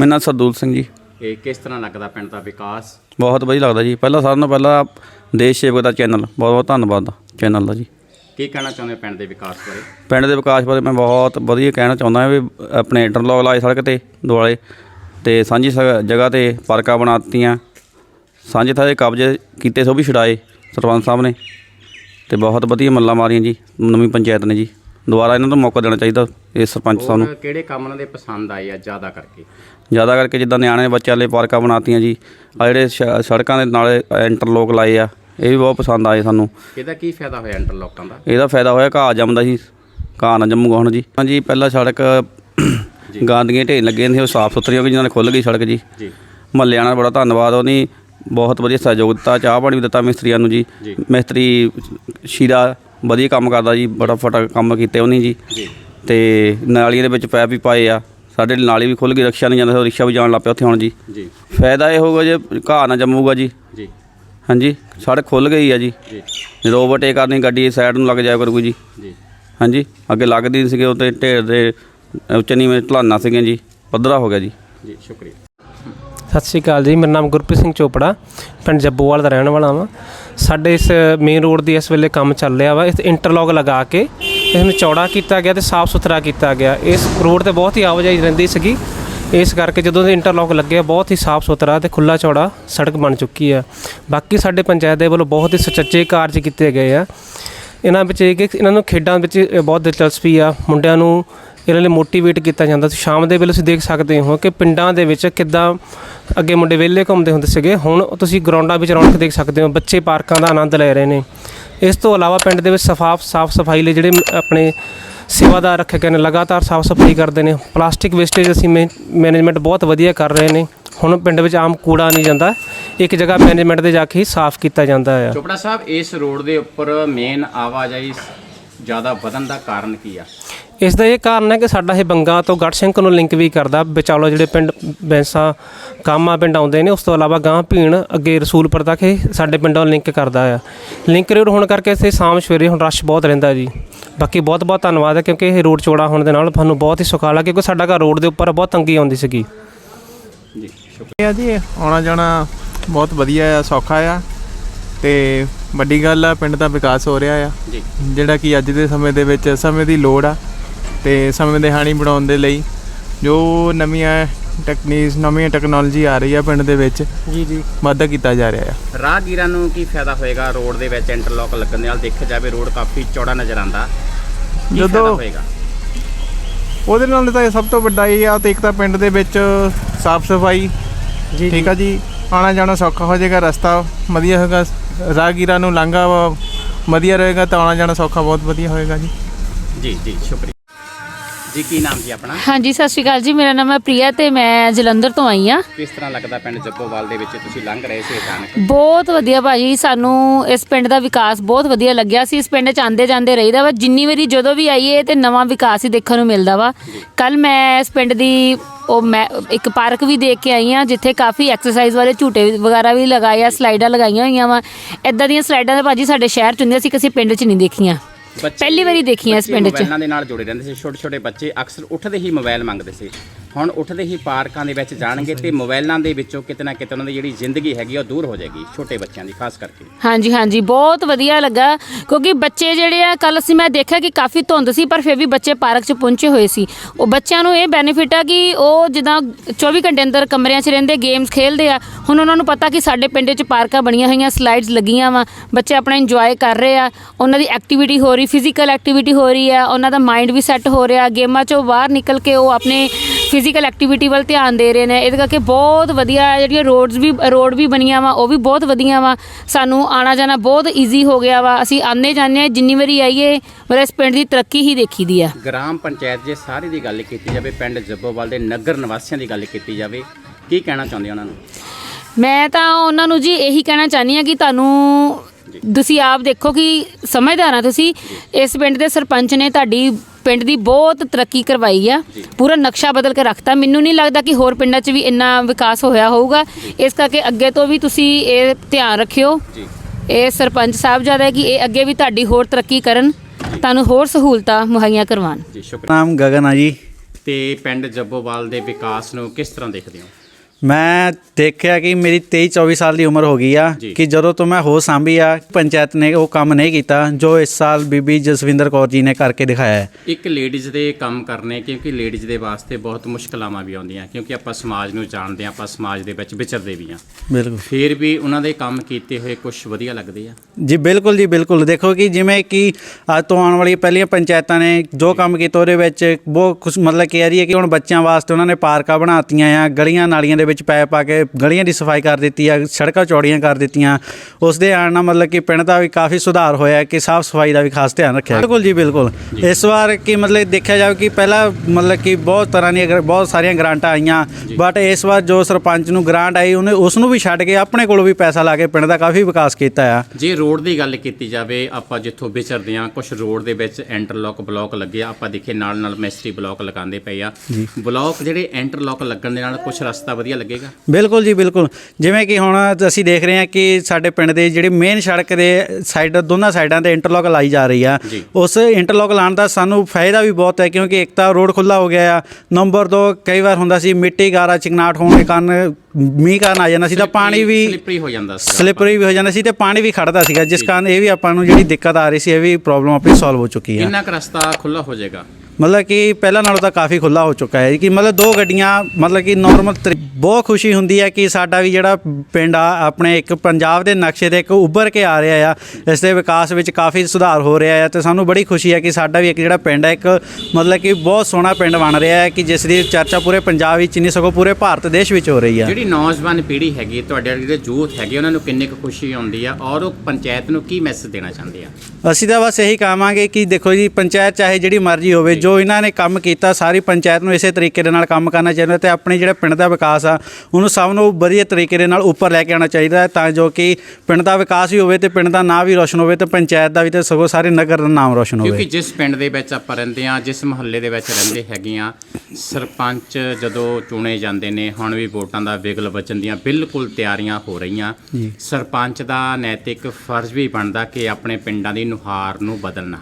ਮੇਰਾ ਨਾਮ ਸਰਦੂਲ ਸਿੰਘ ਜੀ। ਇਹ ਕਿਸ ਤਰ੍ਹਾਂ ਲੱਗਦਾ ਪਿੰਡ ਦਾ ਵਿਕਾਸ? ਬਹੁਤ ਵਧੀਆ ਲੱਗਦਾ ਜੀ। ਪਹਿਲਾਂ ਸਾਰਿਆਂ ਨਾਲੋਂ ਪਹਿਲਾਂ ਦੇਸ਼ ਸੇਵਕ ਦਾ ਚੈਨਲ। ਬਹੁਤ ਬਹੁਤ ਧੰਨਵਾਦ ਚੈਨਲ ਦਾ ਜੀ। ਕੀ ਕਹਿਣਾ ਚਾਹੁੰਦੇ ਹੋ ਪਿੰਡ ਦੇ ਵਿਕਾਸ ਬਾਰੇ? ਪਿੰਡ ਦੇ ਵਿਕਾਸ ਬਾਰੇ ਮੈਂ ਬਹੁਤ ਵਧੀਆ ਕਹਿਣਾ ਚਾਹੁੰਦਾ ਵੀ ਆਪਣੇ ਇੰਟਰਲੋਕ ਲਾਏ ਸੜਕ ਤੇ ਦੁਆਲੇ ਤੇ ਸਾਂਝੀ ਸ- ਜਗ੍ਹਾ ਤੇ ਪਾਰਕਾਂ ਬਣਾ ਦਿੱਤੀਆਂ ਸਾਂਝੇ ਥਾਂ ਦੇ ਕਬਜ਼ੇ ਕੀਤੇ ਸੋ ਵੀ ਛੁਡਾਏ ਸਰਪੰਚ ਸਾਹਿਬ ਨੇ। ਤੇ ਬਹੁਤ ਵਧੀਆ ਮੱਲਾਂ ਮਾਰੀਆਂ ਜੀ ਨਵੀਂ ਪੰਚਾਇਤ ਨੇ ਜੀ। ਦੁਬਾਰਾ ਇਹਨਾਂ ਨੂੰ ਮੌਕਾ ਦੇਣਾ ਚਾਹੀਦਾ ਇਹ ਸਰਪੰਚ ਸਾਹਿਬ ਨੂੰ। ਹੋਰ ਕਿਹੜੇ ਕੰਮ ਉਹਨਾਂ ਦੇ ਪਸੰਦ ਆਏ ਆ ਜ਼ਿਆਦਾ ਕਰਕੇ? ਜ਼ਿਆਦਾ ਕਰਕੇ ਜਿੱਦਾਂ ਨਿਆਣੇ ਬੱਚਿਆਂ ਲਈ ਪਾਰਕਾਂ ਬਣਾਤੀਆਂ ਜੀ ਆ ਜਿਹੜੇ ਸ਼- ਸੜਕਾਂ ਦੇ ਨਾਲੇ ਇੰਟਰਲੋਕ ਲਾਏ ਆ ਇਹ ਵੀ ਬਹੁਤ ਪਸੰਦ ਆਏ ਸਾਨੂੰ। ਇਹਦਾ ਕੀ ਫਾਇਦਾ ਹੋਇਆ ਇੰਟਰਲੋਕਾਂ ਦਾ? ਇਹਦਾ ਫਾਇਦਾ ਹੋਇਆ ਘਾਹ ਜੰਮਦਾ ਸੀ ਘਾਹ ਨਾ ਜੰਮੂਗਾ ਹੁਣ ਜੀ। ਹਾਂਜੀ ਪਹਿਲਾਂ ਸੜਕ ਗਾਂਦੀਆਂ ਢੇਰ ਲੱਗੇ ਨੇ ਉਹ ਸਾਫ਼ ਸੁਥਰੀ ਹੋ ਗਈ ਜਿਹਨਾਂ ਨੇ ਖੁੱਲ ਗਈ ਸੜਕ ਜੀ। ਜੀ। ਮਹੱਲੇ ਵਾਲਿਆਂ ਦਾ ਬੜਾ ਧੰਨਵਾਦ ਉਹਨੇ ਬਹੁਤ ਵਧੀਆ ਸਹਿਯੋਗ ਦਿੱਤਾ ਚਾਹ ਪਾਣੀ ਵੀ ਦਿੱਤਾ ਮਿਸਤਰੀਆਂ ਨੂੰ ਜੀ। ਜੀ। ਮਿਸਤਰੀ ਸ਼ੀਰਾ ਵਧੀਆ ਕੰਮ ਕਰਦਾ ਜੀ ਬੜਾ ਫਟਾ ਕੰਮ ਕੀਤੇ ਉਹਨੇ ਜੀ। ਤੇ ਨਾਲੀਆਂ ਦੇ ਵਿੱਚ ਪੈਪ ਵੀ ਪਾਏ ਆ। ਸਾਡੇ ਨਾਲੀ ਵੀ ਖੁੱਲ ਗਈ ਰਿਕਸ਼ਾ ਨਹੀਂ ਜਾਂਦਾ ਰਿਕਸ਼ਾ ਵੀ ਜਾਣ ਲੱਗ ਪਿਆ ਉੱਥੇ ਹੁਣ ਜੀ। ਜੀ। ਫਾਇਦਾ ਇਹ ਹੋਊਗਾ ਜੇ ਘਾਹ ਨਾ ਜੰਮੂਗਾ ਜੀ। ਜੀ। ਹਾਂਜੀ ਸੜਕ ਖੁੱਲ ਗਈ ਆ ਜੀ। ਜੀ। ਜਦੋਂ ਓਵਰਟੇਕ ਕਰਨੀ ਗੱਡੀ ਸਾਈਡ ਨੂੰ ਲੱਗ ਜਾਇਆ ਕਰੂਗੀ ਜੀ। ਜੀ। ਹਾਂਜੀ ਅੱਗੇ ਲੱਗਦੀ ਸੀਗੇ ਉੱਤੇ ਢੇਰ ਦੇ ਉੱਚ ਨੀਵੇਂ ਢਲਾਨਾਂ ਸੀਗੀਆਂ ਜੀ। ਪੱਧਰਾ ਹੋ ਗਿਆ ਜੀ। ਜੀ ਸ਼ੁਕਰੀਆ। ਸਤਿ ਸ਼੍ਰੀ ਅਕਾਲ ਜੀ, ਮੇਰਾ ਨਾਮ ਗੁਰਪ੍ਰੀਤ ਸਿੰਘ ਚੋਪੜਾ, ਪਿੰਡ ਜੱਬੋਵਾਲ ਦਾ ਰਹਿਣ ਵਾਲਾ ਹਾਂ ਸਾਡੇ ਇਸ ਮੇਨ ਰੋਡ ਦੀ ਇਸ ਵੇਲੇ ਕੰਮ ਚੱਲ ਰਿਹਾ ਵਾ, ਇਸ ਇੰਟਰਲੌਕ ਲਗਾ ਕੇ ਇਸ ਨੂੰ ਚੌੜਾ ਕੀਤਾ ਗਿਆ ਤੇ ਸਾਫ਼ ਸੁਥਰਾ ਕੀਤਾ ਗਿਆ। ਇਸ ਰੋਡ ਤੇ ਬਹੁਤ ਹੀ ਆਵਾਜਾਈ ਰਹਿੰਦੀ ਸੀਗੀ। ਇਸ ਕਰਕੇ ਜਦੋਂ ਦੇ ਇੰਟਰਲੌਕ ਲੱਗਿਆ, ਬਹੁਤ ਹੀ ਸਾਫ਼ ਸੁਥਰਾ ਤੇ ਖੁੱਲਾ ਚੌੜਾ ਸੜਕ ਬਣ ਚੁੱਕੀ ਆ। ਬਾਕੀ ਸਾਡੇ ਪੰਚਾਇਤ ਦੇ ਵੱਲੋਂ ਬਹੁਤ ਹੀ ਸੁਚੱਜੇ ਕਾਰਜ ਕੀਤੇ ਗਏ ਆ। ਇਹਨਾਂ ਵਿੱਚ ਇਹ ਕਿ ਇਹਨਾਂ ਨੂੰ ਖੇਡਾਂ ਵਿੱਚ ਬਹੁਤ ਦਿਲਚਸਪੀ ਆ। ਮੁੰਡਿਆਂ ਨੂੰ ਇਹਨਾਂ ਲਈ ਮੋਟੀਵੇਟ ਕੀਤਾ ਜਾਂਦਾ। ਸ਼ਾਮ ਦੇ ਵੇਲੇ ਤੁਸੀਂ ਦੇਖ ਸਕਦੇ ਹੋ ਕਿ ਪਿੰਡਾਂ ਦੇ ਵਿੱਚ ਕਿੱਦਾਂ ਅੱਗੇ ਮੁੰਡੇ ਵਿਹਲੇ ਘੁੰਮਦੇ ਹੁੰਦੇ ਸੀਗੇ। ਹੁਣ ਤੁਸੀਂ ਗਰਾਊਂਡਾਂ ਵਿੱਚ ਰੌਣਕ ਦੇਖ ਸਕਦੇ ਹੋ, ਬੱਚੇ ਪਾਰਕਾਂ ਦਾ ਆਨੰਦ ਲੈ ਰਹੇ ਨੇ। ਇਸ ਤੋਂ ਇਲਾਵਾ ਪਿੰਡ ਦੇ ਵਿੱਚ ਸਫਾਫ ਸਾਫ਼ ਸਫ਼ਾਈ ਲਈ ਜਿਹੜੇ ਆਪਣੇ ਸੇਵਾਦਾਰ ਰੱਖੇ ਗਏ ਨੇ, ਲਗਾਤਾਰ ਸਾਫ਼ ਸਫ਼ਾਈ ਕਰਦੇ ਨੇ। ਪਲਾਸਟਿਕ ਵੇਸਟੇਜ ਅਸੀਂ ਮੈਨੇਜਮੈਂਟ ਬਹੁਤ ਵਧੀਆ ਕਰ ਰਹੇ ਨੇ। ਹੁਣ ਪਿੰਡ ਵਿੱਚ ਆਮ ਕੂੜਾ ਨਹੀਂ ਜਾਂਦਾ, ਇੱਕ ਜਗ੍ਹਾ ਮੈਨੇਜਮੈਂਟ ਦੇ ਜਾ ਕੇ ਹੀ ਸਾਫ਼ ਕੀਤਾ ਜਾਂਦਾ ਆ। ਚੋਪੜਾ ਸਾਹਿਬ, ਇਸ ਰੋਡ ਦੇ ਉੱਪਰ ਮੇਨ ਆਵਾਜਾਈ ਜ਼ਿਆਦਾ ਵਧਣ ਦਾ ਕਾਰਨ ਕੀ ਆ? ਇਸ ਦਾ ਇਹ ਕਾਰਨ ਹੈ ਕਿ ਸਾਡਾ ਇਹ ਬੰਗਾ ਤੋਂ ਗੜਸ਼ੰਕ ਨੂੰ ਲਿੰਕ ਵੀ ਕਰਦਾ। ਵਿਚਾਲੋ ਜਿਹੜੇ ਪਿੰਡ ਬੈਂਸਾ ਕਾਮਾ ਪਿੰਡ ਆਉਂਦੇ ਨੇ ਉਸ ਤੋਂ ਇਲਾਵਾ ਗਾਂ ਭੀਣ ਅੱਗੇ ਰਸੂਲਪੁਰ ਤੱਕ ਇਹ ਸਾਡੇ ਪਿੰਡਾਂ ਨੂੰ ਲਿੰਕ ਕਰਦਾ ਆ। ਲਿੰਕ ਰੋਡ ਹੋਣ ਕਰਕੇ ਇੱਥੇ ਸ਼ਾਮ ਸਵੇਰੇ ਹੁਣ ਰਸ਼ ਬਹੁਤ ਰਹਿੰਦਾ ਜੀ। ਬਾਕੀ ਬਹੁਤ ਬਹੁਤ ਧੰਨਵਾਦ ਹੈ ਕਿਉਂਕਿ ਇਹ ਰੋਡ ਚੌੜਾ ਹੋਣ ਦੇ ਨਾਲ ਸਾਨੂੰ ਬਹੁਤ ਹੀ ਸੁਖਾਲਾ ਕਿਉਂਕਿ ਸਾਡਾ ਘਰ ਰੋਡ ਦੇ ਉੱਪਰ ਬਹੁਤ ਤੰਗੀ ਆਉਂਦੀ ਸੀਗੀ। ਜੀ ਸ਼ੁਕਰੀਆ। ਜੀ ਆਉਣਾ ਜਾਣਾ ਬਹੁਤ ਵਧੀਆ ਆ ਸੌਖਾ ਆ ਤੇ ਵੱਡੀ ਗੱਲ ਆ ਪਿੰਡ ਦਾ ਵਿਕਾਸ ਹੋ ਰਿਹਾ ਆ। ਜੀ। ਜਿਹੜਾ ਕਿ ਅੱਜ ਦੇ ਸਮੇਂ ਦੇ ਵਿੱਚ ਸਮੇਂ ਦੀ ਲੋੜ ਆ। ਤੇ ਸਮੇਂ ਦੇ ਹਾਣੀ ਬਣਾਉਣ ਦੇ ਲਈ ਜੋ ਨਵੀਆਂ ਟੈਕਨੀਕਸ ਨਵੀਆਂ ਟੈਕਨੋਲੋਜੀ ਆ ਰਹੀ ਆ ਪਿੰਡ ਦੇ ਵਿੱਚ ਜੀ ਜੀ। ਵਾਧਾ ਕੀਤਾ ਜਾ ਰਿਹਾ ਆ। ਰਾਹਗੀਰਾਂ ਨੂੰ ਕੀ ਫਾਇਦਾ ਹੋਏਗਾ ਰੋਡ ਦੇ ਵਿੱਚ ਇੰਟਰਲੋਕ ਲੱਗਣ ਦੇ ਨਾਲ? ਦੇਖਿਆ ਜਾਵੇ ਰੋਡ ਕਾਫੀ ਚੌੜਾ ਨਜ਼ਰ ਆਂਦਾ ਜਦੋਂ- ਹੋਏਗਾ? ਉਹਦੇ ਨਾਲ ਤਾਂ ਇਹ ਸਭ ਤੋਂ ਵੱਡਾ ਇਹ ਆ ਤੇ ਇੱਕ ਤਾਂ ਪਿੰਡ ਦੇ ਵਿੱਚ ਸਾਫ਼ ਸਫ਼ਾਈ ਜੀ ਠੀਕ ਆ ਜੀ। ਆਣਾ ਜਾਣਾ ਸੌਖਾ ਹੋ ਜਾਏਗਾ ਰਸਤਾ ਵਧੀਆ ਹੋਏਗਾ ਰਾਹਗੀਰਾਂ ਨੂੰ ਲਾਂਘਾ ਵਧੀਆ ਰਹੇਗਾ ਤਾਂ ਆਉਣਾ ਜਾਣਾ ਸੌਖਾ ਬਹੁਤ ਵਧੀਆ ਹੋਏਗਾ ਜੀ। ਜੀ ਜੀ ਸ਼ੁਕਰੀਆ। ਜੀ ਕੀ ਨਾਮ ਜੀ ਆਪਣਾ? ਹਾਂਜੀ ਸਤਿ ਸ਼੍ਰੀ ਅਕਾਲ ਜੀ ਮੇਰਾ ਨਾਮ ਹੈ ਪ੍ਰਿਆ ਤੇ ਮੈਂ ਜਲੰਧਰ ਤੋਂ ਆਈ ਆ ਕਿਸ ਤਰ੍ਹਾਂ ਲੱਗਦਾ ਪਿੰਡ ਜੱਗੋਵਾਲ ਦੇ ਵਿੱਚ ਤੁਸੀਂ ਲੰਘ ਰਹੇ ਸੀ ਅਚਾਨਕ? ਬਹੁਤ ਵਧੀਆ ਭਾਜੀ ਸਾਨੂੰ ਇਸ ਪਿੰਡ ਦਾ ਵਿਕਾਸ ਬਹੁਤ ਵਧੀਆ ਲੱਗਿਆ ਸੀ। ਇਸ ਪਿੰਡ ਚ ਆਂਦੇ ਜਾਂਦੇ ਰਹੀਦਾ ਵਾ ਜਿੰਨੀ ਵਾਰੀ ਜਦੋਂ ਵੀ ਆਈਏ ਤੇ ਨਵਾਂ ਵਿਕਾਸ ਹੀ ਦੇਖਣ ਨੂੰ ਮਿਲਦਾ ਵਾ। ਕੱਲ ਮੈਂ ਇਸ ਪਿੰਡ ਦੀ ਉਹ ਮੈਂ ਇੱਕ ਪਾਰਕ ਵੀ ਦੇਖ ਕੇ ਆਈ ਆ ਜਿੱਥੇ ਕਾਫੀ ਐਕਸਰਸਾਈਜ਼ ਵਾਲੇ ਝੂਟੇ ਵਗੈਰਾ ਵੀ ਲਗਾਏ ਆ ਸਲਾਈਡਾਂ ਲਗਾਈਆਂ ਹੋਈਆਂ ਵਾ। ਇਦਾਂ ਦੀਆਂ ਸਲਾਈਡਾਂ ਤਾਂ ਭਾਜੀ ਸਾਡੇ ਸ਼ਹਿਰ ਚ ਹੁੰਦੀਆਂ ਸੀ ਕਿਸੇ ਪਿੰਡ ਚ ਨਹੀਂ ਦੇਖੀਆਂ। ਬੱਚੇ- ਪਹਿਲੀ ਵਾਰੀ ਦੇਖੀਆਂ ਇਸ ਬੱਚੇ ਪਿੰਡ 'ਚ। ਮੋਬਾਈਲਾਂ ਦੇ ਨਾਲ ਜੁੜੇ ਰਹਿੰਦੇ ਸੀ ਛੋਟੇ ਛੋਟੇ ਬੱਚੇ ਅਕਸਰ ਉੱਠਦੇ ਹੀ ਮੋਬਾਈਲ ਮੰਗਦੇ ਸੀ ਹੁਣ ਉੱਠਦੇ ਹੀ ਪਾਰਕਾਂ ਦੇ ਵਿੱਚ ਜਾਣਗੇ ਤੇ ਮੋਬਾਈਲਾਂ ਦੇ ਵਿੱਚੋਂ ਕਿਤੇ ਨਾ ਕਿਤੇ ਉਹਨਾਂ ਦੀ ਜਿਹੜੀ ਜ਼ਿੰਦਗੀ ਹੈਗੀ ਉਹ ਦੂਰ ਹੋ ਜਾਏਗੀ, ਛੋਟੇ ਬੱਚਿਆਂ ਦੀ, ਖਾਸ ਕਰਕੇ। ਹਾਂਜੀ ਹਾਂਜੀ, ਬਹੁਤ ਵਧੀਆ ਲੱਗਾ, ਕਿਉਂਕਿ ਬੱਚੇ ਜਿਹੜੇ ਆ ਕੱਲ ਅਸੀਂ ਮੈਂ ਦੇਖਿਆ ਕਿ ਕਾਫੀ ਧੁੰਦ ਸੀ, ਪਰ ਫਿਰ ਵੀ ਬੱਚੇ ਪਾਰਕ 'ਚ ਪਹੁੰਚੇ ਹੋਏ ਸੀ। ਉਹ ਬੱਚਿਆਂ ਨੂੰ ਇਹ ਬੈਨੀਫਿਟ ਆ ਕਿ ਉਹ ਜਿੱਦਾਂ 24 ਘੰਟੇ ਅੰਦਰ ਕਮਰਿਆਂ 'ਚ ਰਹਿੰਦੇ ਗੇਮਸ ਖੇਡਦੇ ਆ, ਹੁਣ ਉਹਨਾਂ ਨੂੰ ਪਤਾ ਕਿ ਸਾਡੇ ਪਿੰਡ 'ਚ ਪਾਰਕਾਂ ਬਣੀਆਂ ਹੋਈਆਂ ਸਲਾਈਡਸ ਲੱਗੀਆਂ ਵਾ, ਬੱਚੇ ਆਪਣਾ ਇੰਜੋਏ ਕਰ ਰਹੇ ਆ, ਉਹਨਾਂ ਦੀ ਐਕਟੀਵਿਟੀ ਹੋ ਰਹੀ ਫਿਜ਼ੀਕਲ ਐਕਟੀਵਿਟੀ ਹੋ ਰਹੀ ਆ, ਉਹਨਾਂ ਦਾ ਮਾਈਂਡ ਵੀ ਸੈੱਟ ਹੋ ਰਿਹਾ, ਗੇਮਾਂ 'ਚੋਂ ਬਾਹਰ ਨਿਕਲ ਕੇ ਉਹ ਆਪਣੇ ਫਿਜ਼ੀਕਲ ਐਕਟੀਵਿਟੀ ਵੱਲ ਧਿਆਨ ਦੇ ਰਹੇ ਨੇ। ਇਹਦੇ ਕਰਕੇ ਬਹੁਤ ਵਧੀਆ ਜਿਹੜੀਆਂ ਰੋਡਸ ਵੀ ਰੋਡ ਵੀ ਬਣੀਆਂ ਵਾ ਉਹ ਵੀ ਬਹੁਤ ਵਧੀਆ ਵਾ। ਸਾਨੂੰ ਆਣਾ ਜਾਣਾ ਬਹੁਤ ਈਜ਼ੀ ਹੋ ਗਿਆ ਵਾ। ਅਸੀਂ ਆਉਂਦੇ ਜਾਂਦੇ ਜਿੰਨੀ ਵਾਰੀ ਆਈਏ ਮਤਲਬ ਇਸ ਪਿੰਡ ਦੀ ਤਰੱਕੀ ਹੀ ਦੇਖੀ ਦੀ ਆ। ਗ੍ਰਾਮ ਪੰਚਾਇਤ ਜੇ ਸਾਰੀ ਦੀ ਗੱਲ ਕੀਤੀ ਜਾਵੇ ਪਿੰਡ ਜੱਬੋਵਾਲ ਦੇ ਨਗਰ ਨਿਵਾਸੀਆਂ ਦੀ ਗੱਲ ਕੀਤੀ ਜਾਵੇ ਕੀ ਕਹਿਣਾ ਚਾਹੁੰਦੇ ਉਹਨਾਂ ਨੂੰ? ਮੈਂ ਤਾਂ ਉਹਨਾਂ ਨੂੰ ਜੀ ਇਹੀ ਕਹਿਣਾ ਚਾਹਨੀ ਆ ਕਿ ਤੁਹਾਨੂੰ ਤੁਸੀਂ ਆਪ ਦੇਖੋ ਕਿ ਸਮਝਦਾਰ ਆ ਤੁਸੀਂ। ਇਸ ਪਿੰਡ ਦੇ ਸਰਪੰਚ ਨੇ ਤੁਹਾਡੀ ਪਿੰਡ ਦੀ ਬਹੁਤ ਤਰੱਕੀ ਕਰਵਾਈ ਆ। ਪੂਰਾ ਨਕਸ਼ਾ ਬਦਲ ਕੇ ਰੱਖਤਾ। ਮੈਨੂੰ ਨਹੀਂ ਲੱਗਦਾ ਕਿ ਹੋਰ ਪਿੰਡਾਂ 'ਚ ਵੀ ਇੰਨਾ ਵਿਕਾਸ ਹੋਇਆ ਹੋਊਗਾ। ਇਸ ਕਰਕੇ ਅੱਗੇ ਤੋਂ ਵੀ ਤੁਸੀਂ ਇਹ ਧਿਆਨ ਰੱਖਿਓ। ਜੀ। ਇਹ ਸਰਪੰਚ ਸਾਹਿਬ ਜ਼ਿਆਦਾ ਕਿ ਇਹ ਅੱਗੇ ਵੀ ਤੁਹਾਡੀ ਹੋਰ ਤਰੱਕੀ ਕਰਨ। ਤੁਹਾਨੂੰ ਹੋਰ ਸਹੂਲਤਾਂ ਮੁਹੱਈਆ ਕਰਵਾਉਣ। ਜੀ ਸ਼ੁਕਰੀਆ। ਨਾਮ ਗਗਨ ਆ ਜੀ। ਤੇ ਪਿੰਡ ਜੱਬੋਵਾਲ ਦੇ ਵਿਕਾਸ ਨੂੰ ਕਿਸ ਤਰ੍ਹਾਂ ਦੇਖਦੇ ਹੋ? ਮੈਂ ਦੇਖਿਆ ਕਿ ਮੇਰੀ 23 24 ਸਾਲ ਦੀ ਉਮਰ ਹੋ ਗਈ ਆ। ਕਿ ਜਦੋਂ ਤੋਂ ਮੈਂ ਹੋ ਸਾਂਭੀ ਆ ਪੰਚਾਇਤ ਨੇ ਉਹ ਕੰਮ ਨਹੀਂ ਕੀਤਾ ਜੋ ਇਸ ਸਾਲ ਬੀਬੀ ਜਸਵਿੰਦਰ ਕੌਰ ਜੀ ਨੇ ਕਰਕੇ ਦਿਖਾਇਆ ਹੈ। ਇੱਕ ਲੇਡੀਜ਼ ਦੇ ਕੰਮ ਕਰਨੇ ਕਿਉਂਕਿ ਲੇਡੀਜ਼ ਦੇ ਵਾਸਤੇ ਬਹੁਤ ਮੁਸ਼ਕਲਾਂ ਵੀ ਆਉਂਦੀਆਂ ਕਿਉਂਕਿ ਆਪਾਂ ਸਮਾਜ ਨੂੰ ਜਾਣਦੇ ਹਾਂ ਆਪਾਂ ਸਮਾਜ ਦੇ ਵਿੱਚ ਵਿਚਰਦੇ ਵੀ ਹਾਂ ਬਿਲਕੁਲ। ਫਿਰ ਵੀ ਉਹਨਾਂ ਦੇ ਕੰਮ ਕੀਤੇ ਹੋਏ ਕੁਝ ਵਧੀਆ ਲੱਗਦੇ ਆ? ਜੀ ਬਿਲਕੁਲ ਜੀ ਬਿਲਕੁਲ। ਦੇਖੋ ਕਿ ਜਿਵੇਂ ਕਿ ਅੱਜ ਤੋਂ ਆਉਣ ਵਾਲੀ ਪਹਿਲੀਆਂ ਪੰਚਾਇਤਾਂ ਨੇ ਜੋ ਕੰਮ ਕੀਤਾ ਉਹਦੇ ਵਿੱਚ ਬਹੁਤ ਕੁਝ ਮਤਲਬ ਕਹਿ ਰਹੀ ਹੈ ਕਿ ਹੁਣ ਬੱਚਿਆਂ ਵਾਸਤੇ ਉਹਨਾਂ ਨੇ ਪਾਰਕਾਂ ਬਣਾਤੀਆਂ ਆ ਗਲੀਆਂ ਨਾਲੀਆਂ ਦੇ ਵਿੱਚ ਪੈਪ ਪਾ ਕੇ ਗਲੀਆਂ ਦੀ ਸਫ਼ਾਈ ਕਰ ਦਿੱਤੀ ਆ ਸੜਕਾਂ ਚੌੜੀਆਂ ਕਰ ਦਿੱਤੀਆਂ। ਉਸ ਦੇ ਆਉਣ ਨਾਲ ਮਤਲਬ ਕਿ ਪਿੰਡ ਦਾ ਵੀ ਕਾਫੀ ਸੁਧਾਰ ਹੋਇਆ ਕਿ ਸਾਫ਼ ਸਫ਼ਾਈ ਦਾ ਵੀ ਖਾਸ ਧਿਆਨ ਰੱਖਿਆ ਬਿਲਕੁਲ ਜੀ ਬਿਲਕੁਲ। ਇਸ ਵਾਰ ਕਿ ਮਤਲਬ ਦੇਖਿਆ ਜਾਵੇ ਕਿ ਪਹਿਲਾਂ ਮਤਲਬ ਕਿ ਬਹੁਤ ਤਰ੍ਹਾਂ ਦੀਆਂ ਬਹੁਤ ਸਾਰੀਆਂ ਗ੍ਰਾਂਟਾਂ ਆਈਆਂ ਬਟ ਇਸ ਵਾਰ ਜੋ ਸਰਪੰਚ ਨੂੰ ਗ੍ਰਾਂਟ ਆਈ ਉਹਨੇ ਉਸ ਨੂੰ ਵੀ ਛੱਡ ਕੇ ਆਪਣੇ ਕੋਲੋਂ ਵੀ ਪੈਸਾ ਲਾ ਕੇ ਪਿੰਡ ਦਾ ਕਾਫੀ ਵਿਕਾਸ ਕੀਤਾ ਆ। ਜੇ ਰੋਡ ਦੀ ਗੱਲ ਕੀਤੀ ਜਾਵੇ ਆਪਾਂ ਜਿੱਥੋਂ ਵਿਚਰਦੇ ਹਾਂ ਕੁਝ ਰੋਡ ਦੇ ਵਿੱਚ ਇੰਟਰਲੌਕ ਬਲੌਕ ਲੱਗੇ ਆ। ਆਪਾਂ ਦੇਖੇ ਨਾਲ ਨਾਲ ਮਿਸਤਰੀ ਬਲੌਕ ਲਗਾਉਂਦੇ ਪਏ ਆ। ਬਲੌਕ ਜਿਹੜੇ ਇੰਟਰਲੌਕ ਲੱਗਣ ਦੇ ਨਾਲ ਕੁਝ ਰਸਤਾ ਵਧੀਆ ਲੱਗੇਗਾ? ਬਿਲਕੁਲ ਜੀ ਬਿਲਕੁਲ। ਜਿਵੇਂ ਕਿ ਹੁਣ ਅਸੀਂ ਦੇਖ ਰਹੇ ਹਾਂ ਕਿ ਸਾਡੇ ਪਿੰਡ ਦੇ ਜਿਹੜੇ ਮੇਨ ਸੜਕ ਦੇ ਸਾਈਡ ਦੋਨਾਂ ਸਾਈਡਾਂ ਤੇ ਇੰਟਰਲੌਕ ਲਾਈ ਜਾ ਰਹੀ ਆ। ਉਸ ਇੰਟਰਲੌਕ ਲਾਉਣ ਦਾ ਸਾਨੂੰ ਫਾਇਦਾ ਵੀ ਬਹੁਤ ਹੈ ਕਿਉਂਕਿ ਇੱਕ ਤਾਂ ਰੋਡ ਖੁੱਲਾ ਹੋ ਗਿਆ ਆ। ਨੰਬਰ 2 ਕਈ ਵਾਰ ਹੁੰਦਾ ਸੀ ਮਿੱਟੀ ਗਾਰਾ ਚਿਕਨਾਟ ਹੋਣ ਦੇ ਕਾਰਨ ਮੀਂਹ ਕਾਰਨ ਆ ਜਾਂਦਾ ਸੀ ਤਾਂ ਪਾਣੀ ਵੀ ਸਲਿਪਰੀ ਹੋ ਜਾਂਦਾ ਸੀ ਸਲਿਪਰੀ ਵੀ ਹੋ ਜਾਂਦਾ ਸੀ ਤੇ ਪਾਣੀ ਵੀ ਖੜਦਾ ਸੀਗਾ ਜਿਸ ਕਾਰਨ ਇਹ ਵੀ ਆਪਾਂ ਨੂੰ ਜਿਹੜੀ ਦਿੱਕਤ ਆ ਰਹੀ ਸੀ ਇਹ ਵੀ ਪ੍ਰੋਬਲਮ ਆਪਣੀ ਸੋਲਵ ਹੋ ਚੁੱਕੀ ਆ। ਕਿੰਨਾ ਕੁ ਰਸਤਾ ਖੁੱਲਾ ਹੋ ਜਾਏਗਾ? ਮਤਲਬ ਕਿ ਪਹਿਲਾਂ ਨਾਲੋਂ ਤਾਂ ਕਾਫੀ ਖੁੱਲਾ ਹੋ ਚੁੱਕਾ ਹੈ ਕਿ ਮਤਲਬ ਦੋ ਗੱਡੀਆਂ ਮਤਲਬ ਕਿ ਨਾਰਮਲ ਬਹੁਤ ਖੁਸ਼ੀ ਹੁੰਦੀ ਹੈ ਕਿ ਸਾਡਾ ਵੀ ਜਿਹੜਾ ਪਿੰਡ ਆ ਆਪਣੇ ਇੱਕ ਪੰਜਾਬ ਦੇ ਨਕਸ਼ੇ ਤੇ ਇੱਕ ਉੱਭਰ ਕੇ ਆ ਰਿਹਾ ਆ ਇਸ ਦੇ ਵਿਕਾਸ ਵਿੱਚ ਕਾਫੀ ਸੁਧਾਰ ਹੋ ਰਿਹਾ ਹੈ ਤੇ ਸਾਨੂੰ ਬੜੀ ਖੁਸ਼ੀ ਹੈ ਕਿ ਸਾਡਾ ਵੀ ਇੱਕ ਜਿਹੜਾ ਪਿੰਡ ਹੈ ਇੱਕ ਮਤਲਬ ਕਿ ਬਹੁਤ ਸੋਹਣਾ ਪਿੰਡ ਬਣ ਰਿਹਾ ਹੈ ਕਿ ਜਿਸ ਦੀ ਚਰਚਾ ਪੂਰੇ ਪੰਜਾਬ ਵਿੱਚ ਨਹੀਂ ਸਗੋਂ ਪੂਰੇ ਭਾਰਤ ਦੇਸ਼ ਵਿੱਚ ਹੋ ਰਹੀ ਆ। ਜਿਹੜੀ ਨੌਜਵਾਨ ਪੀੜ੍ਹੀ ਹੈਗੀ ਤੁਹਾਡੇ ਜਿਹੜੇ ਯੂਥ ਹੈਗੇ ਉਹਨਾਂ ਨੂੰ ਕਿੰਨੀ ਕੁ ਖੁਸ਼ੀ ਆਉਂਦੀ ਆ ਔਰ ਉਹ ਪੰਚਾਇਤ ਨੂੰ ਕੀ ਮੈਸੇਜ ਦੇਣਾ ਚਾਹੁੰਦੇ ਆ? ਅਸੀਂ ਤਾਂ ਬਸ ਇਹੀ ਕਹਾਂਗੇ ਕਿ ਦੇਖੋ ਜੀ ਪੰਚਾਇਤ ਚਾਹੇ ਜਿਹੜੀ ਮਰਜ਼ੀ ਹੋਵੇ ਜੋ ਇਹਨਾਂ ਨੇ ਕੰਮ ਕੀਤਾ ਸਾਰੀ ਪੰਚਾਇਤ ਨੂੰ ਇਸੇ ਤਰੀਕੇ ਦੇ ਨਾਲ ਕੰਮ ਕਰਨਾ ਚਾਹੀਦਾ ਤੇ ਆਪਣੇ ਜਿਹੜਾ ਪਿੰਡ ਦਾ ਵਿਕਾਸ ਆ ਉਹਨੂੰ ਸਭ ਨੂੰ ਵਧੀਆ ਤਰੀਕੇ ਦੇ ਨਾਲ ਉੱਪਰ ਲੈ ਕੇ ਆਉਣਾ ਚਾਹੀਦਾ ਹੈ ਤਾਂ ਜੋ ਕਿ ਪਿੰਡ ਦਾ ਵਿਕਾਸ ਵੀ ਹੋਵੇ ਤੇ ਪਿੰਡ ਦਾ ਨਾਂ ਵੀ ਰੋਸ਼ਨ ਹੋਵੇ ਤੇ ਪੰਚਾਇਤ ਦਾ ਵੀ ਤੇ ਸਗੋਂ ਸਾਰੇ ਨਗਰ ਦਾ ਨਾਮ ਰੋਸ਼ਨ ਕਿਉਂਕਿ ਹੋਵੇ ਜਿਸ ਪਿੰਡ ਦੇ ਵਿੱਚ ਆਪਾਂ ਰਹਿੰਦੇ ਆ ਜਿਸ ਮੁਹੱਲੇ ਦੇ ਵਿੱਚ ਰਹਿੰਦੇ ਹੈਗੇ ਆ ਸਰਪੰਚ ਜਦੋਂ ਚੁਣੇ ਜਾਂਦੇ ਨੇ ਹੁਣ ਵੀ ਵੋਟਾਂ ਦਾ ਵਿਗਲ ਵਚਨ ਦੀਆਂ ਬਿਲਕੁਲ ਤਿਆਰੀਆਂ ਹੋ ਰਹੀਆਂ। ਸਰਪੰਚ ਦਾ ਨੈਤਿਕ ਫਰਜ਼ ਵੀ ਬਣਦਾ ਕਿ ਆਪਣੇ ਪਿੰਡਾਂ ਦੀ ਨੁਹਾਰ ਨੂੰ ਬਦਲਣਾ।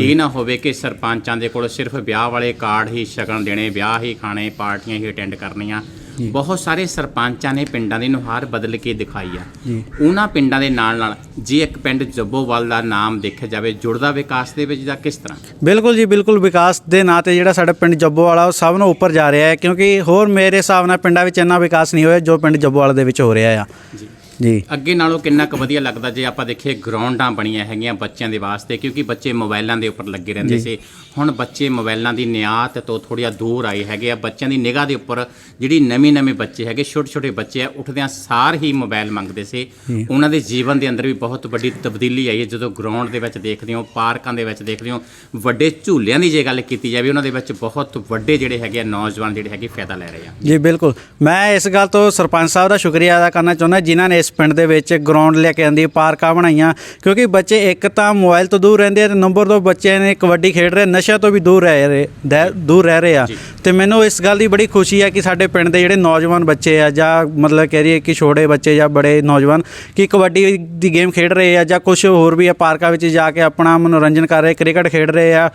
ਇਹ ਨਾ ਹੋਵੇ ਕਿ ਸਰਪੰਚਾਂ ਦੇ ਕੋਲ ਸਿਰਫ ਵਿਆਹ ਵਾਲੇ ਕਾਰਡ ਹੀ ਸ਼ਗਨ ਦੇਣੇ ਵਿਆਹ ਹੀ ਖਾਣੇ ਪਾਰਟੀਆਂ ਹੀ ਅਟੈਂਡ ਕਰਨੀਆਂ। ਬਹੁਤ ਸਾਰੇ ਸਰਪੰਚਾਂ ਨੇ ਪਿੰਡਾਂ ਦੀ ਨੁਹਾਰ ਬਦਲ ਕੇ ਦਿਖਾਈ ਆ। ਉਹਨਾਂ ਪਿੰਡਾਂ ਦੇ ਨਾਲ ਨਾਲ ਜੇ ਇੱਕ ਪਿੰਡ ਜੱਬੋਵਾਲ ਦਾ ਨਾਮ ਦੇਖਿਆ ਜਾਵੇ ਜੁੜਦਾ ਵਿਕਾਸ ਦੇ ਵਿੱਚ ਜਾਂ ਕਿਸ ਤਰ੍ਹਾਂ? ਬਿਲਕੁਲ ਜੀ ਬਿਲਕੁਲ ਵਿਕਾਸ ਦੇ ਨਾਂ ਤੇ ਜਿਹੜਾ ਸਾਡਾ ਪਿੰਡ ਜੱਬੋ ਵਾਲਾ ਉਹ ਸਭ ਨੂੰ ਉੱਪਰ ਜਾ ਰਿਹਾ ਹੈ ਕਿਉਂਕਿ ਹੋਰ ਮੇਰੇ ਹਿਸਾਬ ਨਾਲ ਪਿੰਡਾਂ ਵਿੱਚ ਇੰਨਾ ਵਿਕਾਸ ਨਹੀਂ ਹੋਇਆ ਜੋ ਪਿੰਡ ਜੱਬੋ ਵਾਲੇ ਦੇ ਵਿੱਚ ਹੋ ਰਿਹਾ ਆ। ਜੀ। ਜੀ। ਅੱਗੇ ਨਾਲੋਂ ਕਿੰਨਾ ਕੁ ਵਧੀਆ ਲੱਗਦਾ ਜੇ ਆਪਾਂ ਦੇਖੀਏ ਗਰਾਊਂਡਾਂ ਬਣੀਆਂ ਹੈਗੀਆਂ ਬੱਚਿਆਂ ਦੇ ਵਾਸਤੇ ਕਿਉਂਕਿ ਬੱਚੇ ਮੋਬਾਈਲਾਂ ਦੇ ਉੱਪਰ ਲੱਗੇ ਰਹਿੰਦੇ ਸੀ। ਹੁਣ ਬੱਚੇ ਮੋਬਾਈਲਾਂ ਦੀ ਨਿਆਤ ਤੋਂ ਥੋੜ੍ਹਾ ਦੂਰ ਆਏ ਹੈਗੇ ਆ। ਬੱਚਿਆਂ ਦੀ ਨਿਗਾਹ ਦੇ ਉੱਪਰ ਜਿਹੜੀ ਨਵੇਂ ਨਵੇਂ ਬੱਚੇ ਹੈਗੇ ਛੋਟੇ ਛੋਟੇ ਬੱਚੇ ਆ ਉੱਠਦਿਆਂ ਸਾਰ ਹੀ ਮੋਬਾਈਲ ਮੰਗਦੇ ਸੀ। ਉਹਨਾਂ ਦੇ ਜੀਵਨ ਦੇ ਅੰਦਰ ਵੀ ਬਹੁਤ ਵੱਡੀ ਤਬਦੀਲੀ ਆਈ ਹੈ। ਜਦੋਂ ਗਰਾਊਂਡ ਦੇ ਵਿੱਚ ਦੇਖਦੇ ਹੋ ਪਾਰਕਾਂ ਦੇ ਵਿੱਚ ਦੇਖਦੇ ਹੋ ਵੱਡੇ ਝੂਲਿਆਂ ਦੀ ਜੇ ਗੱਲ ਕੀਤੀ ਜਾਵੇ ਉਹਨਾਂ ਦੇ ਵਿੱਚ ਬਹੁਤ ਵੱਡੇ ਜਿਹੜੇ ਹੈਗੇ ਆ ਨੌਜਵਾਨ ਜਿਹੜੇ ਹੈਗੇ ਫਾਇਦਾ ਲੈ ਰਹੇ ਆ। ਜੀ ਬਿਲਕੁਲ। ਮੈਂ ਇਸ ਗੱਲ ਤੋਂ ਸਰਪੰਚ ਸਾਹਿਬ ਦਾ ਸ਼ੁਕਰੀਆ ਅਦਾ ਕਰਨਾ ਚਾਹੁੰਦਾ ਜਿਨ੍ਹਾਂ ਨੇ ਇਸ ਪਿੰਡ ਦੇ ਵਿੱਚ ਗਰਾਊਂਡ ਲੈ ਕੇ ਆਂਦੀ ਪਾਰਕਾਂ ਬਣਾਈਆਂ ਕਿਉਂਕਿ ਬੱਚੇ ਇੱਕ ਤਾਂ ਮੋਬਾਈਲ ਤੋਂ ਦੂਰ ਰਹਿੰਦੇ ਆ ਤੇ ਨੰਬਰ 2 ਬੱਚੇ ਨੇ ਕਬੱਡੀ ਖੇਡ ਰਹੇ ਨਸ਼ਿਆਂ ਤੋਂ ਵੀ ਦੂਰ ਰਹਿ ਰਹੇ ਦੂਰ ਰਹਿ ਰਹੇ ਆ। ਤੇ ਮੈਨੂੰ ਇਸ ਗੱਲ ਦੀ ਬੜੀ ਖੁਸ਼ੀ ਹੈ ਕਿ ਸਾਡੇ ਪਿੰਡ ਦੇ ਜਿਹੜੇ ਨੌਜਵਾਨ ਬੱਚੇ ਆ ਜਾਂ ਮਤਲਬ ਕਹਿ ਰਹੀ ਕਿ ਛੋਟੇ ਬੱਚੇ ਜਾਂ ਬੜੇ ਨੌਜਵਾਨ ਕਿ ਕਬੱਡੀ ਦੀ ਗੇਮ ਖੇਡ ਰਹੇ ਆ ਜਾਂ ਕੁਝ ਹੋਰ ਵੀ ਆ ਪਾਰਕਾਂ ਵਿੱਚ ਜਾ ਕੇ ਆਪਣਾ ਮਨੋਰੰਜਨ ਕਰ ਰਹੇ ਕ੍ਰਿਕਟ ਖੇਡ ਰਹੇ ਆ।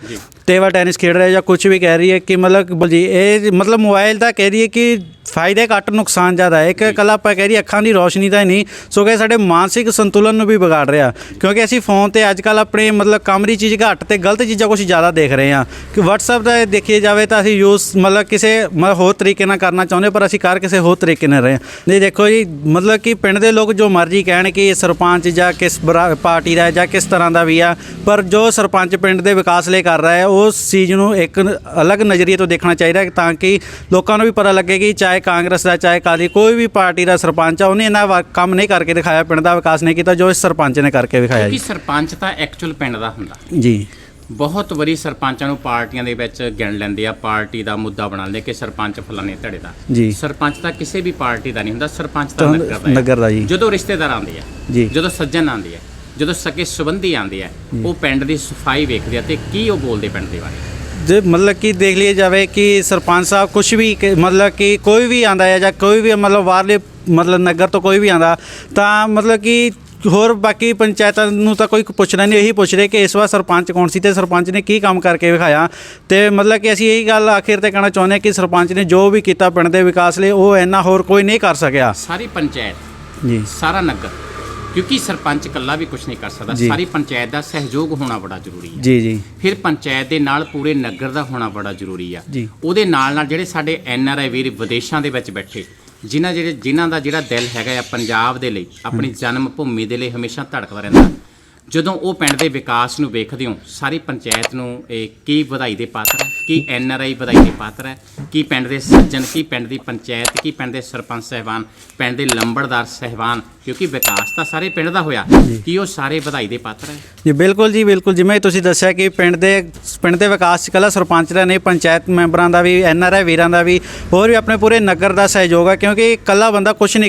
ਟੇਬਲ ਟੈਨਿਸ ਖੇਡ ਰਹੇ ਜਾਂ ਕੁਝ ਵੀ ਕਹਿ ਰਹੀ ਹੈ ਕਿ ਮਤਲਬ ਜੀ ਇਹ ਮਤਲਬ ਮੋਬਾਈਲ ਦਾ ਕਹਿ ਰਹੀ ਹੈ ਕਿ ਫਾਇਦੇ ਘੱਟ ਨੁਕਸਾਨ ਜ਼ਿਆਦਾ ਹੈ। ਇੱਕ ਕੱਲਾ ਆਪਾਂ ਕਹਿ ਰਹੀ ਅੱਖਾਂ ਦੀ ਰੋਸ਼ਨੀ ਤਾਂ ਨਹੀਂ ਸੋ ਕਿ ਸਾਡੇ ਮਾਨਸਿਕ ਸੰਤੁਲਨ ਨੂੰ ਵੀ ਵਿਗਾੜ ਰਿਹਾ। ਕਿਉਂਕਿ ਅਸੀਂ ਫੋਨ ਤੇ ਅੱਜ ਕੱਲ ਆਪਣੇ ਮਤਲਬ ਕੰਮ ਦੀ ਚੀਜ਼ ਘੱਟ ਤੇ ਗਲਤ ਚੀਜ਼ਾਂ ਕੁਝ ਜ਼ਿਆਦਾ ਦੇਖ ਰਹੇ ਹਾਂ। ਕਿ WhatsApp ਦਾ ਦੇਖਿਆ ਜਾਵੇ ਤਾਂ ਅਸੀਂ ਯੂਜ਼ ਮਤਲਬ ਕਿਸੇ ਮਤਲਬ ਹੋਰ ਤਰੀਕੇ ਨਾਲ ਕਰਨਾ ਚਾਹੁੰਦੇ ਪਰ ਅਸੀਂ ਕਰ ਕਿਸੇ ਹੋਰ ਤਰੀਕੇ ਨਾਲ ਰਹੇ ਹਾਂ। ਨਹੀਂ ਦੇਖੋ ਜੀ ਮਤਲਬ ਕਿ ਪਿੰਡ ਦੇ ਲੋਕ ਜੋ ਮਰਜ਼ੀ ਕਹਿਣ ਕਿ ਇਹ ਸਰਪੰਚ ਜਾਂ ਕਿਸ ਪਾਰਟੀ ਦਾ ਜਾਂ ਕਿਸ ਤਰ੍ਹਾਂ ਦਾ ਵੀ ਆ ਪਰ ਜੋ ਸਰਪੰਚ ਪਿੰਡ ਦੇ ਵਿਕਾਸ ਲਈ ਕਰ ਰਿਹਾ ਹੈ ਉਸ ਚੀਜ਼ ਨੂੰ ਇੱਕ ਅਲੱਗ ਨਜ਼ਰੀਏ ਤੋਂ ਦੇਖਣਾ ਚਾਹੀਦਾ ਹੈ ਤਾਂ ਕਿ ਲੋਕਾਂ ਨੂੰ ਵੀ ਪਤਾ ਲੱਗੇ ਕਿ ਚਾਹੇ ਕਾਂਗਰਸ ਦਾ ਚਾਹੇ ਕਾਲੀ ਕੋਈ ਵੀ ਪਾਰਟੀ ਦਾ ਸਰਪੰਚ ਆ ਉਹਨੇ ਇਹਨਾਂ ਕੰਮ ਨਹੀਂ ਕਰਕੇ ਦਿਖਾਇਆ ਪਿੰਡ ਦਾ ਵਿਕਾਸ ਨਹੀਂ ਕੀਤਾ ਜੋ ਇਸ ਸਰਪੰਚ ਨੇ ਕਰਕੇ ਵਿਖਾਇਆ ਜੀ ਸਰਪੰਚ ਤਾਂ ਐਕਚੁਅਲ ਪਿੰਡ ਦਾ ਹੁੰਦਾ ਜੀ ਬਹੁਤ ਵਾਰੀ ਸਰਪੰਚਾਂ ਨੂੰ ਪਾਰਟੀਆਂ ਦੇ ਵਿੱਚ ਗਿਣ ਲੈਂਦੇ ਆ ਪਾਰਟੀ ਦਾ ਮੁੱਦਾ ਬਣਾ ਲੈਂਦੇ ਕਿ ਸਰਪੰਚ ਫਲਾਣੇ ਧੜੇ ਦਾ ਜੀ। ਸਰਪੰਚ ਤਾਂ ਕਿਸੇ ਵੀ ਪਾਰਟੀ ਦਾ ਨਹੀਂ ਹੁੰਦਾ ਸਰਪੰਚ ਤਾਂ ਦਾ। ਨਗਰ ਦਾ ਜੀ। ਜਦੋਂ ਰਿਸ਼ਤੇਦਾਰ ਆਉਂਦੇ ਆ ਜੀ। ਜਦੋਂ ਸੱਜਣ ਆਉਂਦੇ ਆ ਜਦੋਂ ਸਕੇ ਸੰਬੰਧੀ ਆਉਂਦੇ ਆ ਉਹ ਪਿੰਡ ਦੀ ਸਫ਼ਾਈ ਵੇਖਦੇ ਆ ਤੇ ਕੀ ਉਹ ਬੋਲਦੇ ਪਿੰਡ ਦੇ ਬਾਰੇ? ਜੇ ਮਤਲਬ ਕਿ ਦੇਖ ਲਿਆ ਜਾਵੇ ਕਿ ਸਰਪੰਚ ਸਾਹਿਬ ਕੁਝ ਵੀ ਕਿ- ਮਤਲਬ ਕਿ ਕੋਈ ਵੀ ਆਂਦਾ ਹੈ ਜਾਂ ਕੋਈ ਵੀ ਮਤਲਬ ਬਾਹਰਲੇ ਮਤਲਬ ਨਗਰ ਤੋਂ ਕੋਈ ਵੀ ਆਂਦਾ ਤਾਂ ਮਤਲਬ ਕਿ ਹੋਰ ਬਾਕੀ ਪੰਚਾਇਤਾਂ ਨੂੰ ਤਾਂ ਕੋਈ ਪੁੱਛਣਾ ਨਹੀਂ ਇਹੀ ਪੁੱਛ ਰਹੇ ਕਿ ਇਸ ਵਾਰ ਸਰਪੰਚ ਕੌਣ ਸੀ ਤੇ ਸਰਪੰਚ ਨੇ ਕੀ ਕੰਮ ਕਰਕੇ ਵਿਖਾਇਆ। ਤੇ ਮਤਲਬ ਕਿ ਅਸੀਂ ਇਹੀ ਗੱਲ ਆਖਿਰ ਤੇ ਕਹਿਣਾ ਚਾਹੁੰਦੇ ਹਾਂ ਕਿ ਸਰਪੰਚ ਨੇ ਜੋ ਵੀ ਕੀਤਾ ਪਿੰਡ ਦੇ ਵਿਕਾਸ ਲਈ ਉਹ ਇੰਨਾ ਹੋਰ ਕੋਈ ਨਹੀਂ ਕਰ ਸਕਿਆ। ਸਾਰੀ ਪੰਚਾਇਤ ਜੀ। ਸਾਰਾ ਨਗਰ ਕਿਉਂਕਿ ਸਰਪੰਚ ਇਕੱਲਾ ਵੀ ਕੁਝ ਨਹੀਂ ਕਰ ਸਕਦਾ। ਜੀ। ਸਾਰੀ ਪੰਚਾਇਤ ਦਾ ਸਹਿਯੋਗ ਹੋਣਾ ਬੜਾ ਜ਼ਰੂਰੀ ਹੈ। ਜੀ ਜੀ। ਫਿਰ ਪੰਚਾਇਤ ਦੇ ਨਾਲ ਪੂਰੇ ਨਗਰ ਦਾ ਹੋਣਾ ਬੜਾ ਜ਼ਰੂਰੀ ਆ। ਜੀ। ਉਹਦੇ ਨਾਲ ਨਾਲ ਜਿਹੜੇ ਸਾਡੇ ਐਨ ਆਰ ਆਈ ਵੀਰ ਵਿਦੇਸ਼ਾਂ ਦੇ ਵਿੱਚ ਬੈਠੇ ਜਿਨ੍ਹਾਂ ਜਿਹੜੇ ਜਿਨ੍ਹਾਂ ਦਾ ਜਿਹੜਾ ਦਿਲ ਹੈਗਾ ਆ ਪੰਜਾਬ ਦੇ ਲਈ ਆਪਣੀ ਜਨਮ ਭੂਮੀ ਦੇ ਲਈ ਹਮੇਸ਼ਾ ਧੜਕਦਾ ਰਹਿੰਦਾ। ਜਦੋਂ ਉਹ ਪਿੰਡ ਦੇ ਵਿਕਾਸ ਨੂੰ ਵੇਖਦੇ ਹੋ ਸਾਰੀ ਪੰਚਾਇਤ ਨੂੰ ਇਹ ਕੀ ਵਧਾਈ ਦੇ ਪਾਤਰ ਹੈ? ਕੀ ਐਨ ਆਰ ਆਈ ਵਧਾਈ ਦੇ ਪਾਤਰ ਹੈ? ਕੀ ਪਿੰਡ ਦੇ ਸੱਜਣ ਕੀ ਪਿੰਡ ਦੀ ਪੰਚਾਇਤ ਕੀ ਪਿੰਡ ਦੇ ਸਰਪੰਚ ਸਹਿਬਾਨ ਪਿੰਡ ਦੇ ਲੰਬੜਦਾਰ ਸਹਿਬਾਨ? ਕਿਉਂਕਿ ਵਿਕਾਸ ਤਾਂ ਸਾਰੇ ਪਿੰਡ ਦਾ ਹੋਇਆ। ਕੀ ਉਹ ਸਾਰੇ ਵਧਾਈ ਦੇ ਪਾਤਰ ਹੈ? ਜੀ ਬਿਲਕੁਲ ਜੀ ਬਿਲਕੁਲ ਜਿਵੇਂ ਤੁਸੀਂ ਦੱਸਿਆ ਕਿ ਪਿੰਡ ਦੇ ਪਿੰਡ ਦੇ ਵਿਕਾਸ 'ਚ ਇਕੱਲਾ ਸਰਪੰਚ ਦਾ ਨਹੀਂ ਪੰਚਾਇਤ ਮੈਂਬਰਾਂ ਦਾ ਵੀ ਐਨ ਆਰ ਆਈ ਵੀਰਾਂ ਦਾ ਵੀ ਹੋਰ ਵੀ ਆਪਣੇ ਪੂਰੇ ਨਗਰ ਦਾ ਸਹਿਯੋਗ ਹੈ ਕਿਉਂਕਿ ਇਕੱਲਾ ਬੰਦਾ ਕੁਝ ਨਹੀਂ